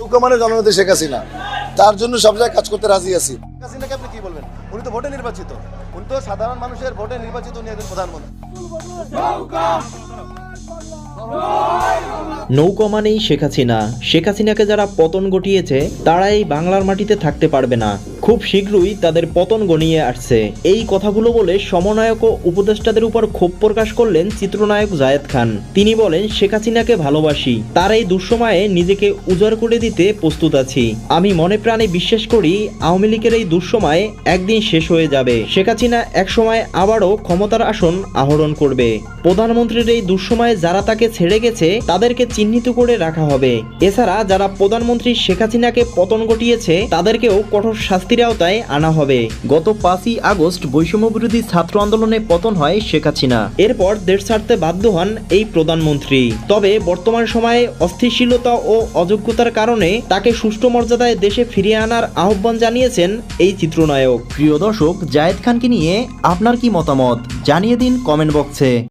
হুকুমানের জননেত্রী শেখ হাসিনা। তার জন্য সব জায়গায় কাজ করতে রাজি আছি। শেখ হাসিনাকে আপনি কি বলবেন? উনি তো ভোটে নির্বাচিত। উনি তো সাধারণ মানুষের ভোটে নির্বাচিত, উনি একজন প্রধানমন্ত্রী। নৌকা মানেই শেখ হাসিনা। শেখ হাসিনাকে যারা পতন ঘটিয়েছে, তারা এই বাংলার মাটিতে থাকতে পারবে না। খুব শীঘ্রই তাদের পতন গনিয়ে আসছে। এই কথাগুলো বলে সমন্বয়ক ও উপদেষ্টাদের উপর ক্ষোভ প্রকাশ করলেন চিত্রনায়ক জায়েদ খান। তিনি বলেন, শেখ হাসিনাকে ভালোবাসি। তার এই দুঃসময়ে নিজেকে উজাড় করে দিতে প্রস্তুত আছি। আমি মনে প্রাণে বিশ্বাস করি, আওয়ামী লীগের এই দুঃসময় একদিন শেষ হয়ে যাবে। শেখ হাসিনা একসময় আবারও ক্ষমতার আসন আহরণ করবে। প্রধানমন্ত্রীর এই দুঃসময়ে যারা তাকে ছেড়ে গেছে, তাদেরকে চিহ্নিত করে রাখা হবে। এছাড়া যারা প্রধানমন্ত্রী শেখ হাসিনাকে পতন ঘটিয়েছে, তাদেরকেও কঠোর শাস্তির আওতায় আনা হবে। গত পাঁচই আগস্ট বৈষম্য বিরোধী ছাত্র আন্দোলনে পতন হয় শেখ হাসিনা। এরপর দেশ ছাড়তে বাধ্য হন এই প্রধানমন্ত্রী। তবে বর্তমান সময়ে অস্থিরশীলতা ও অযোগ্যতার কারণে তাকে সুষ্ঠু মর্যাদায় দেশে ফিরিয়ে আনার আহ্বান জানিয়েছেন এই চিত্রনায়ক। প্রিয় দর্শক, জায়েদ খানকে নিয়ে আপনার কি মতামত? জানিয়ে দিন কমেন্ট বক্সে।